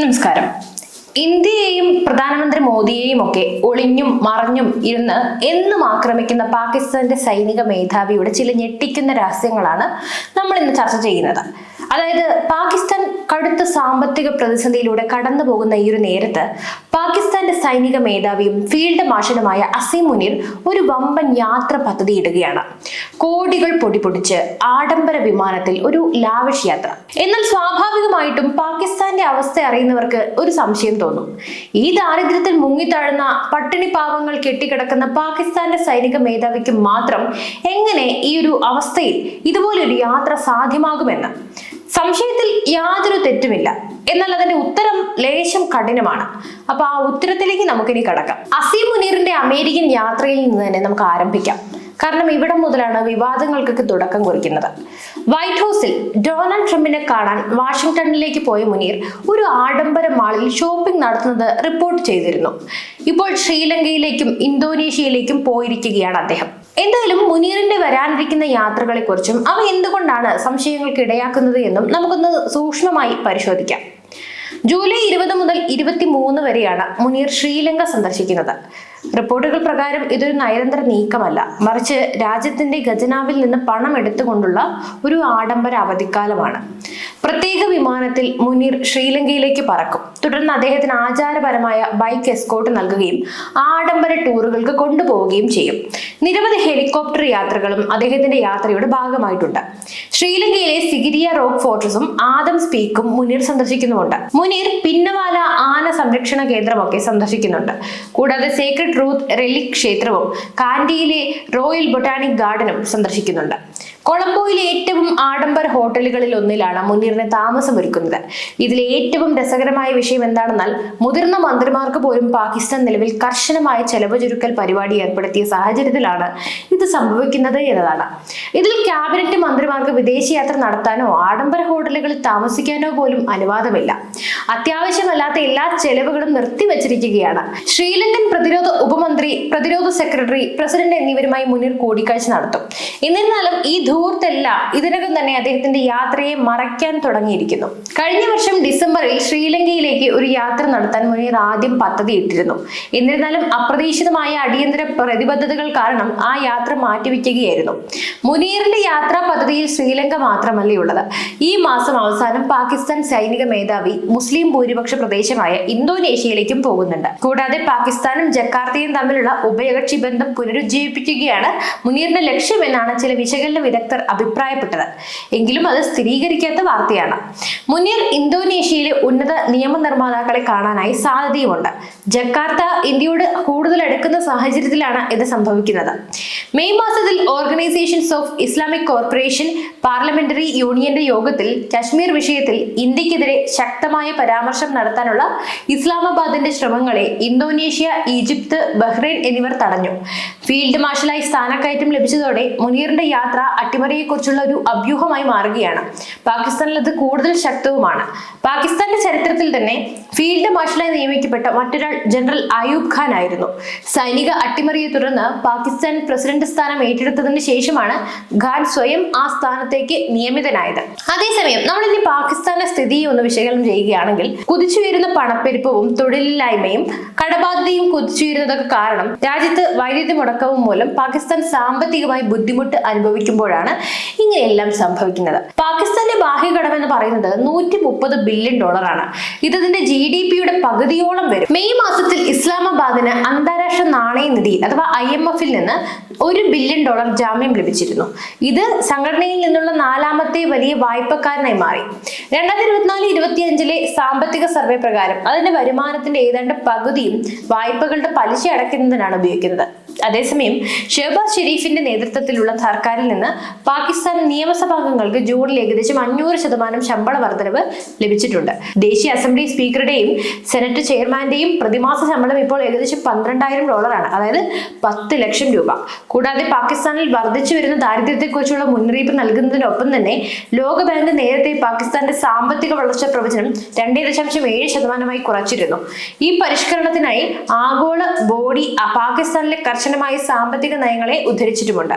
നമസ്കാരം. ഇന്ത്യയെയും പ്രധാനമന്ത്രി മോദിയെയും ഒക്കെ ഒളിഞ്ഞും മറഞ്ഞും ഇരുന്ന് എന്നും ആക്രമിക്കുന്ന പാകിസ്ഥാന്റെ സൈനിക മേധാവിയുടെ ചില ഞെട്ടിക്കുന്ന രഹസ്യങ്ങളാണ് നമ്മൾ ഇന്ന് ചർച്ച ചെയ്യുന്നത്. അതായത് പാകിസ്ഥാൻ കടുത്ത സാമ്പത്തിക പ്രതിസന്ധിയിലൂടെ കടന്നു പോകുന്ന ഈ ഒരു നേരത്ത് പാകിസ്ഥാന്റെ സൈനിക മേധാവിയും ഫീൽഡ് മാർഷലുമായ അസീം മുനീർ ഒരു വമ്പൻ യാത്ര പദ്ധതി ഇടുകയാണ് കോടികൾ പൊടിപൊടിച്ച് ആഡംബര വിമാനത്തിൽ ഒരു ലാവിഷ് യാത്ര. എന്നാൽ സ്വാഭാവികമായിട്ടും പാകിസ്ഥാന്റെ അവസ്ഥ അറിയുന്നവർക്ക് ഒരു സംശയം തോന്നും. ഈ ദാരിദ്ര്യത്തിൽ മുങ്ങിത്താഴുന്ന പട്ടിണി പാവങ്ങൾ കെട്ടിക്കിടക്കുന്ന പാകിസ്ഥാന്റെ സൈനിക മേധാവിക്ക് മാത്രം എങ്ങനെ ഈ ഒരു അവസ്ഥയിൽ ഇതുപോലൊരു യാത്ര സാധ്യമാകുമെന്ന്? സംശയത്തിൽ യാതൊരു തെറ്റുമില്ല. എന്നാൽ അതിന്റെ ഉത്തരം ലേശം കഠിനമാണ്. അപ്പൊ ആ ഉത്തരത്തിലേക്ക് നമുക്കിനി കടക്കാം. അസീം മുനീറിന്റെ അമേരിക്കൻ യാത്രയിൽ നിന്ന് തന്നെ നമുക്ക് ആരംഭിക്കാം. കാരണം ഇവിടെ മുതലാണ് വിവാദങ്ങൾക്കൊക്കെ തുടക്കം കുറിക്കുന്നത്. വൈറ്റ് ഹൗസിൽ ഡൊണാൾഡ് ട്രംപിനെ കാണാൻ വാഷിംഗ്ടണിലേക്ക് പോയ മുനീർ ഒരു ആഡംബര മാളിൽ ഷോപ്പിംഗ് നടത്തുന്നത് റിപ്പോർട്ട് ചെയ്തിരുന്നു. ഇപ്പോൾ ശ്രീലങ്കയിലേക്കും ഇന്തോനേഷ്യയിലേക്കും പോയിരിക്കുകയാണ് അദ്ദേഹം. എന്തായാലും മുനീറിന്റെ വരാനിരിക്കുന്ന യാത്രകളെ കുറിച്ചും അവ എന്തുകൊണ്ടാണ് സംശയങ്ങൾക്ക് ഇടയാക്കുന്നത് എന്നും നമുക്കൊന്ന് സൂക്ഷ്മമായി പരിശോധിക്കാം. ജൂലൈ ഇരുപത് മുതൽ ഇരുപത്തി മൂന്ന് വരെയാണ് മുനീർ ശ്രീലങ്ക സന്ദർശിക്കുന്നത്. റിപ്പോർട്ടുകൾ പ്രകാരം ഇതൊരു നയതന്ത്ര നീക്കമല്ല. മറിച്ച് രാജ്യത്തിന്റെ ഖജനാവിൽ നിന്ന് പണം എടുത്തുകൊണ്ടുള്ള ഒരു ആഡംബര അവധിക്കാലമാണ്. പ്രത്യേക വിമാനത്തിൽ മുനീർ ശ്രീലങ്കയിലേക്ക് പറക്കും. തുടർന്ന് അദ്ദേഹത്തിന് ആചാരപരമായ ബൈക്ക് എസ്കോട്ട് നൽകുകയും ആഡംബര ടൂറുകൾക്ക് കൊണ്ടുപോവുകയും ചെയ്യും. നിരവധി ഹെലികോപ്റ്റർ യാത്രകളും അദ്ദേഹത്തിന്റെ യാത്രയുടെ ഭാഗമായിട്ടുണ്ട്. ശ്രീലങ്കയിലെ സിഗിരിയ റോക്ക് ഫോർട്ടസും ആദം സ്പീക്കും മുനീർ സന്ദർശിക്കുന്നുമുണ്ട്. മുനീർ പിന്നവാല ആന സംരക്ഷണ കേന്ദ്രമൊക്കെ സന്ദർശിക്കുന്നുണ്ട്. കൂടാതെ സേക്രഡ് റൂത്ത് റെലിക് ക്ഷേത്രവും കാൻഡിയിലെ റോയൽ ബൊട്ടാണിക് ഗാർഡനും സന്ദർശിക്കുന്നുണ്ട്. കൊളംബോയിലെ ഏറ്റവും ആഡംബര ഹോട്ടലുകളിൽ ഒന്നിലാണ് മുനീറിന് താമസമൊരുക്കുന്നത് ഇതിലെ ഏറ്റവും രസകരമായ വിഷയം എന്താണെന്നാൽ മുതിർന്ന മന്ത്രിമാർക്ക് പോലും പാകിസ്ഥാൻ നിലവിൽ കർശനമായ ചെലവ് ചുരുക്കൽ പരിപാടി ഏർപ്പെടുത്തിയ സാഹചര്യത്തിലാണ് ഇത് സംഭവിക്കുന്നത് എന്നതാണ്. ഇതിൽ ക്യാബിനറ്റ് മന്ത്രിമാർക്ക് വിദേശയാത്ര നടത്താനോ ആഡംബര ഹോട്ടലുകളിൽ താമസിക്കാനോ പോലും അനുവാദമില്ല. അത്യാവശ്യമല്ലാത്ത എല്ലാ ചെലവുകളും നിർത്തിവച്ചിരിക്കുകയാണ്. ശ്രീലങ്കൻ പ്രതിരോധ ഉപമന്ത്രി പ്രതിരോധ സെക്രട്ടറി പ്രസിഡന്റ് എന്നിവരുമായി മുന്നിൽ കൂടിക്കാഴ്ച നടത്തും. എന്നിരുന്നാലും ഈ ധൂർത്തെല്ലാം ഇതിനകം തന്നെ അദ്ദേഹത്തിന്റെ യാത്രയെ മറയ്ക്കാൻ തുടങ്ങിയിരിക്കുന്നു. കഴിഞ്ഞ വർഷം ഡിസംബറിൽ ശ്രീലങ്കയിലേക്ക് ഒരു യാത്ര നടത്താൻ മുനീർ ആദ്യം പദ്ധതിയിട്ടിരുന്നു. എന്നിരുന്നാലും അപ്രതീക്ഷിതമായ അടിയന്തര പ്രതിബദ്ധതകൾ കാരണം ആ യാത്ര മാറ്റിവെക്കുകയായിരുന്നു. മുനീറിന്റെ യാത്രാ പദ്ധതിയിൽ ശ്രീലങ്ക മാത്രമല്ലേ ഉള്ളത്. ഈ മാസം അവസാനം പാകിസ്ഥാൻ സൈനിക മേധാവി മുസ്ലിം ഭൂരിപക്ഷ പ്രദേശമായ ഇന്തോനേഷ്യയിലേക്കും പോകുന്നുണ്ട്. കൂടാതെ പാകിസ്ഥാനും ജക്കാർത്തയും തമ്മിലുള്ള ഉഭയകക്ഷി ബന്ധം പുനരുജ്ജീവിപ്പിക്കുകയാണ് മുനീറിന്റെ ലക്ഷ്യമെന്നാണ് ചില വിശകലന വിദഗ്ധർ അഭിപ്രായപ്പെട്ടത്. എങ്കിലും അത് സ്ഥിരീകരിക്കാത്ത വാർത്തയാണ്. മുനീർ ഇന്തോനേഷ്യയിലെ ഉന്നത നിയമനിർമ്മാതാക്കളെ കാണാനായി സാധ്യതയുമുണ്ട്. ജക്കാർത്ത ഇന്ത്യയോട് കൂടുതൽ അടുക്കുന്ന സാഹചര്യത്തിലാണ് ഇത് സംഭവിക്കുന്നത്. മെയ് മാസത്തിൽ organisations of Islamic corporation parliamentary യൂണിയന്റെ യോഗത്തിൽ കശ്മീർ വിഷയത്തിൽ ഇന്ത്യക്കെതിരെ ശക്തമായ പരാമർശം നടത്താനുള്ള ഇസ്ലാമാബാദിന്റെ ശ്രമങ്ങളെ ഇന്തോനേഷ്യ ഈജിപ്ത് ബഹ്റൈൻ എന്നിവർ തടഞ്ഞു. ഫീൽഡ് മാർഷലായി സ്ഥാനക്കയറ്റം ലഭിച്ചതോടെ മുനീറിന്റെ യാത്ര അട്ടിമറിയെക്കുറിച്ചുള്ള ഒരു അഭ്യൂഹമായി മാറുകയാണ്. പാകിസ്ഥാനിൽ അത് കൂടുതൽ ശക്തവുമാണ്. പാകിസ്ഥാന്റെ ചരിത്രത്തിൽ തന്നെ ഫീൽഡ് മാർഷലായി നിയമിക്കപ്പെട്ട മറ്റൊരാൾ ജനറൽ അയൂബ് ഖാൻ ആയിരുന്നു. സൈനിക അട്ടിമറിയെ തുടർന്ന് പാകിസ്ഥാൻ പ്രസിഡന്റ് സ്ഥാനം ഏറ്റെടുത്തതിന് ശേഷമാണ് ഖാൻ സ്വയം ആ സ്ഥാനത്തേക്ക് നിയമിതനായത്. അതേസമയം നമ്മൾ ഇനി പാകിസ്ഥാന്റെ സ്ഥിതി ഒന്ന് വിശകലനം ചെയ്യുകയാണെങ്കിൽ കുതിച്ചുയരുന്ന പണപ്പെരുപ്പവും തൊഴിലില്ലായ്മയും കടബാധ്യതയും കുതിച്ചുയരുന്നതൊക്കെ കാരണം രാജ്യത്ത് വൈദ്യുതി മുടക്കവും മൂലം പാകിസ്ഥാൻ സാമ്പത്തികമായി ബുദ്ധിമുട്ട് അനുഭവിക്കുമ്പോഴാണ് ഇങ്ങനെയെല്ലാം സംഭവിക്കുന്നത്. പാകിസ്ഥാന്റെ ബാഹ്യഘടം എന്ന് പറയുന്നത് നൂറ്റി മുപ്പത് ബില്യൺ ഡോളറാണ്. ഇത് ഇതിന്റെ ജി ഡി പിയുടെ പകുതിയോളം വരും. മെയ് മാസത്തിൽ ഇസ്ലാമാബാദിന് അന്താരാഷ്ട്ര നാണയനിധി അഥവാ ഐ എം എഫിൽ നിന്ന് ഒരു ബില്യൺ ഡോളർ ജാമ്യം ലഭിച്ചിരുന്നു. ഇത് സംഘടനയിൽ നിന്നുള്ള നാലാമത്തെ വലിയ വായ്പക്കാരനായി മാറി. രണ്ടായിരത്തി ഇരുപത്തിനാല് ഇരുപത്തി അഞ്ചിലെ സാമ്പത്തിക സർവേ പ്രകാരം അതിന്റെ വരുമാനത്തിന്റെ ഏതാണ്ട് പകുതിയും വായ്പകളുടെ പലിശ അടയ്ക്കുന്നതിനാണ് ഉപയോഗിക്കുന്നത്. അതേസമയം ഷെഹബാസ് ഷെരീഫിന്റെ നേതൃത്വത്തിലുള്ള സർക്കാരിൽ നിന്ന് പാകിസ്ഥാൻ നിയമസഭാംഗങ്ങൾക്ക് ജൂണിൽ ഏകദേശം അഞ്ഞൂറ് ശതമാനം ശമ്പള വർധനവ് ലഭിച്ചിട്ടുണ്ട്. ദേശീയ അസംബ്ലി സ്പീക്കറുടെയും സെനറ്റ് ചെയർമാന്റെയും പ്രതിമാസ ശമ്പളം ഇപ്പോൾ ഏകദേശം പന്ത്രണ്ടായിരം ഡോളറാണ്. അതായത് പത്ത് ലക്ഷം രൂപ. കൂടാതെ പാകിസ്ഥാനിൽ വർദ്ധിച്ചു വരുന്ന ദാരിദ്ര്യത്തെക്കുറിച്ചുള്ള മുന്നറിയിപ്പ് നൽകുന്നതിനൊപ്പം തന്നെ ലോകബാങ്ക് നേരത്തെ പാകിസ്ഥാന്റെ സാമ്പത്തിക വളർച്ചാ പ്രവചനം രണ്ടേ ദശാംശം ഏഴ് ശതമാനമായി കുറച്ചിരുന്നു. ഈ പരിഷ്കരണത്തിനായി ആഗോള ബോഡി പാകിസ്ഥാനിലെ കർശനമായ സാമ്പത്തിക നയങ്ങളെ ഉദ്ധരിച്ചിട്ടുമുണ്ട്.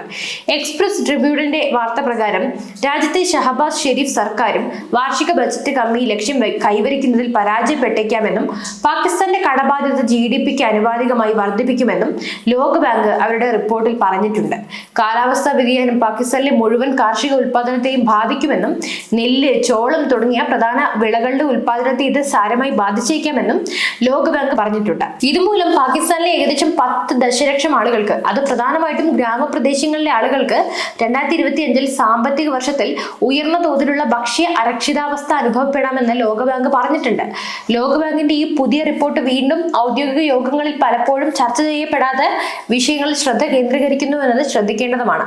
എക്സ്പ്രസ് ട്രിബ്യൂണലിന്റെ വാർത്ത പ്രകാരം രാജ്യത്തെ ഷഹബാസ് ഷെരീഫ് സർക്കാരും വാർഷിക ബജറ്റ് കമ്മി ലക്ഷ്യം കൈവരിക്കുന്നതിൽ പരാജയപ്പെട്ടേക്കാമെന്നും പാകിസ്ഥാന്റെ കടബാധ്യത ജി ഡി പിക്ക് അനുപാതികമായി വർദ്ധിപ്പിക്കുമെന്നും ലോകബാങ്ക് അവരുടെ റിപ്പോർട്ടിൽ പറഞ്ഞിട്ടുണ്ട്. കാലാവസ്ഥാ വ്യതിയാനം പാകിസ്ഥാനിലെ മുഴുവൻ കാർഷിക ഉൽപാദനത്തെയും ബാധിക്കുമെന്നും നെല്ല് ചോളം തുടങ്ങിയ പ്രധാന വിളകളുടെ ഉൽപാദനത്തെ ഇത് സാരമായി ബാധിച്ചേക്കാമെന്നും ലോകബാങ്ക് പറഞ്ഞിട്ടുണ്ട്. ഇതുമൂലം പാകിസ്ഥാനിലെ ഏകദേശം പത്ത് ദശലക്ഷം ആളുകൾക്ക് അത് പ്രധാനമായിട്ടും ഗ്രാമപ്രദേശങ്ങളിലെ ആളുകൾക്ക് രണ്ടായിരത്തി ഇരുപത്തി അഞ്ചിൽ സാമ്പത്തിക വർഷത്തിൽ ഉയർന്ന തോതിലുള്ള ഭക്ഷ്യ അരക്ഷിതാവസ്ഥ അനുഭവപ്പെടാമെന്ന് ലോകബാങ്ക് പറഞ്ഞിട്ടുണ്ട്. ലോകബാങ്കിന്റെ ഈ പുതിയ റിപ്പോർട്ട് വീണ്ടും ഔദ്യോഗിക യോഗങ്ങളിൽ പലപ്പോഴും ചർച്ച ചെയ്യപ്പെടാതെ വിഷയങ്ങളിൽ ശ്രദ്ധ കേന്ദ്രീകരിക്കുന്നു എന്നത് ശ്രദ്ധിക്കേണ്ടതുമാണ്.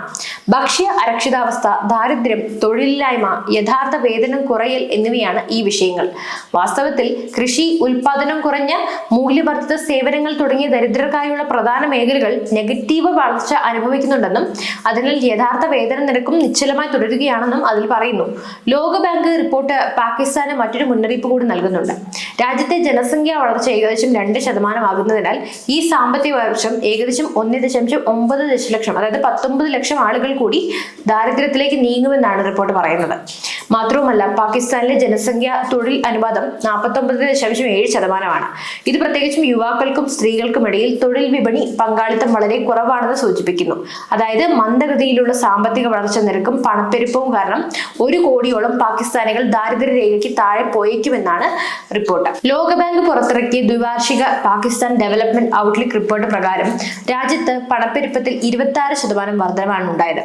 ഭക്ഷ്യ അരക്ഷിതാവസ്ഥ ദാരിദ്ര്യം തൊഴിലില്ലായ്മ യഥാർത്ഥ വേതനം കുറയൽ എന്നിവയാണ് ഈ വിഷയങ്ങൾ. വാസ്തവത്തിൽ കൃഷി ഉൽപാദനം കുറഞ്ഞ മൂല്യവർദ്ധിത സേവനങ്ങൾ തുടങ്ങിയ ദരിദ്രർക്കായുള്ള പ്രധാന മേഖലകൾ നെഗറ്റീവ് വളർച്ച അനുഭവിക്കുന്നുണ്ടെന്നും അതിനാൽ യഥാർത്ഥ വേതന നിരക്കും നിശ്ചലമായി തുടരുകയാണെന്നും അതിൽ പറയുന്നു. ലോകബാങ്ക് റിപ്പോർട്ട് പാകിസ്ഥാന് മറ്റൊരു മുന്നറിയിപ്പ് കൂടി നൽകുന്നുണ്ട്. രാജ്യത്തെ ജനസംഖ്യാ വളർച്ച ഏകദേശം രണ്ട് ശതമാനമാകുന്നതിനാൽ ഈ സാമ്പത്തിക വർഷം ഏകദേശം ഒന്ന് ദശാംശം ഒമ്പത് ദശലക്ഷം അതായത് പത്തൊമ്പത് ലക്ഷം ആളുകൾ കൂടി ദാരിദ്ര്യത്തിലേക്ക് നീങ്ങുമെന്നാണ് റിപ്പോർട്ട് പറയുന്നത്. മാത്രവുമല്ല പാകിസ്ഥാനിലെ ജനസംഖ്യ തൊഴിൽ അനുപാതം നാൽപ്പത്തി ഒമ്പത് ദശാംശം ഏഴ് ശതമാനമാണ്. ഇത് പ്രത്യേകിച്ചും യുവാക്കൾക്കും സ്ത്രീകൾക്കും ഇടയിൽ തൊഴിൽ വിപണി പങ്കാളിത്തം വളരെ കുറവാണെന്ന് സൂചിപ്പിക്കുന്നു. അതായത് മന്ദഗതിയിലുള്ള സാമ്പത്തിക വളർച്ച നിരക്കും പണപ്പെരുപ്പവും കാരണം ഒരു കോടിയോളം പാകിസ്ഥാനികൾ ദാരിദ്ര്യ രേഖയ്ക്ക് താഴെ പോയേക്കുമെന്നാണ് റിപ്പോർട്ട്. ലോകബാങ്ക് പുറത്തിറക്കിയ ദ്വിവാർഷിക പാകിസ്ഥാൻ ഡെവലപ്മെന്റ് ഔട്ട്ലുക്ക് റിപ്പോർട്ട് പ്രകാരം രാജ്യത്ത് പണപ്പെരുപ്പത്തിൽ ഇരുപത്തി ആറ് ശതമാനം വർധനമാണ് ഉണ്ടായത്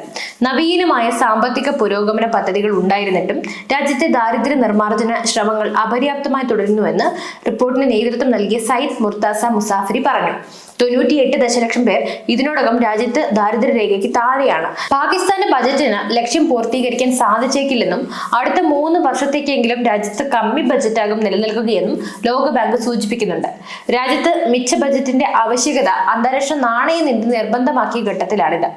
നവീനമായ സാമ്പത്തിക പുരോഗമന പദ്ധതികൾ ഉണ്ടായിരുന്നിട്ടും രാജ്യത്തെ ദാരിദ്ര്യ നിർമ്മാർജന ശ്രമങ്ങൾ അപര്യാപ്തമായി തുടരുന്നുവെന്ന് റിപ്പോർട്ടിന് നേതൃത്വം നൽകിയ സയ്യിദ് മുർത്താസ മുസാഫിരി പറഞ്ഞു. തൊണ്ണൂറ്റിയെട്ട് ദശലക്ഷം പേർ ഇതിനോടകം രാജ്യത്ത് ദാരിദ്ര്യ രേഖയ്ക്ക് താഴെയാണ്. പാകിസ്ഥാന്റെ ബജറ്റിന് ലക്ഷ്യം പൂർത്തീകരിക്കാൻ സാധിച്ചേക്കില്ലെന്നും അടുത്ത മൂന്ന് വർഷത്തേക്കെങ്കിലും രാജ്യത്ത് കമ്മി ബജറ്റാകും നിലനിൽക്കുകയെന്നും ലോകബാങ്ക് സൂചിപ്പിക്കുന്നുണ്ട്. രാജ്യത്ത് മിച്ച ബജറ്റിന്റെ ആവശ്യകത അന്താരാഷ്ട്ര നാണയ നാണയനിധി നിർബന്ധമാക്കിയ ഘട്ടത്തിലാണിത്.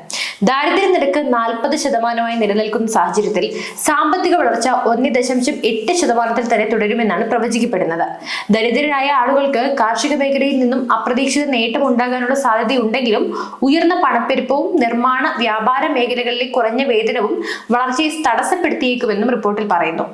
ദാരിദ്ര്യ നിരക്ക് നാൽപ്പത് ശതമാനമായി നിലനിൽക്കുന്ന സാഹചര്യത്തിൽ സാമ്പത്തിക വളർച്ച ഒന്ന് ദശാംശം എട്ട് ശതമാനത്തിൽ തന്നെ തുടരുമെന്നാണ് പ്രവചിക്കപ്പെടുന്നത്. ദരിദ്രരായ ആളുകൾക്ക് കാർഷിക മേഖലയിൽ നിന്നും അപ്രതീക്ഷിത നേട്ടം ഉണ്ടാകാനുള്ള സാധ്യതയുണ്ടെങ്കിലും ഉയർന്ന പണപ്പെരുപ്പവും നിർമ്മാണ വ്യാപാര മേഖലകളിലെ കുറഞ്ഞ വേതനവും വളർച്ചയെ തടസ്സപ്പെടുത്തിയേക്കുമെന്നും റിപ്പോർട്ടിൽ പറയുന്നു.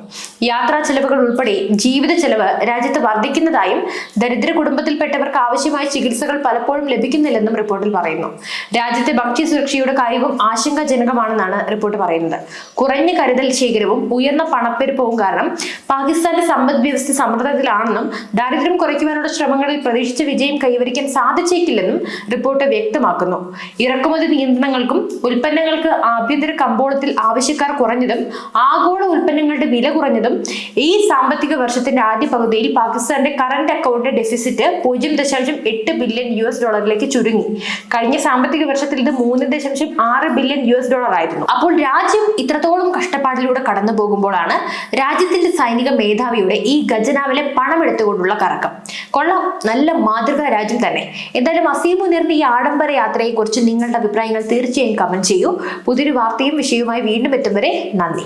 യാത്രാ ചെലവുകൾ ഉൾപ്പെടെ ജീവിത ചെലവ് രാജ്യത്ത് വർദ്ധിക്കുന്നതായും ദരിദ്ര കുടുംബത്തിൽപ്പെട്ടവർക്ക് ആവശ്യമായ ചികിത്സകൾ പലപ്പോഴും ലഭിക്കുന്നില്ലെന്നും റിപ്പോർട്ടിൽ പറയുന്നു. രാജ്യത്തെ ഭക്ഷ്യസുരക്ഷയുടെ കാര്യവും ആശങ്കാജനകമാണെന്നാണ് റിപ്പോർട്ട് പറയുന്നത്. കുറഞ്ഞ കരുതൽ ശേഖരവും ഉയർന്ന പണപ്പെരുപ്പവും കാരണം പാകിസ്ഥാന്റെ സമ്പദ് വ്യവസ്ഥ സമ്മർദ്ദത്തിലാണെന്നും ദാരിദ്ര്യം കുറയ്ക്കുവാനുള്ള ശ്രമങ്ങളിൽ പ്രതീക്ഷിച്ച വിജയം കൈവരിക്കാൻ സാധിച്ചേക്കില്ലെന്നും റിപ്പോർട്ട് വ്യക്തമാക്കുന്നു. ഇറക്കുമതി നിയന്ത്രണങ്ങൾക്കും ഉൽപ്പന്നങ്ങൾക്ക് ആഭ്യന്തര കമ്പോളത്തിൽ ആവശ്യക്കാർ കുറഞ്ഞതും ആഗോള ഉൽപ്പന്നങ്ങളുടെ വില കുറഞ്ഞതും ഈ സാമ്പത്തിക വർഷത്തിന്റെ ആദ്യ പകുതിയിൽ പാകിസ്ഥാന്റെ കറന്റ് അക്കൗണ്ട് ഡെഫിസിറ്റ് പൂജ്യം ദശാംശം എട്ട് ബില്യൺ യു എസ് ഡോളറിലേക്ക് ചുരുങ്ങി. കഴിഞ്ഞ സാമ്പത്തിക വർഷത്തിൽ ഇത് മൂന്ന് ദശാംശം ആറ് ബില്യൺ യു എസ് ഡോളർ ആയിരുന്നു. അപ്പോൾ രാജ്യം ഇത്രത്തോളം കഷ്ടപ്പാടിലൂടെ കടന്നു പോകുമ്പോഴാണ് രാജ്യത്തിന്റെ സൈനിക മേധാവിയുടെ ഈ ഖജനാവിലെ പണമെടുത്തുകൊണ്ടുള്ള കറക്കം. കൊള്ളാം. നല്ല മാതൃകാ രാജ്യം തന്നെ. എന്തായാലും അസീമു മുനീറിന്റെ ഈ ആഡംബര യാത്രയെക്കുറിച്ച് നിങ്ങളുടെ അഭിപ്രായങ്ങൾ തീർച്ചയായും കമന്റ് ചെയ്യൂ. പുതിയൊരു വാർത്തയും വിഷയവുമായി വീണ്ടും എത്തും വരെ നന്ദി.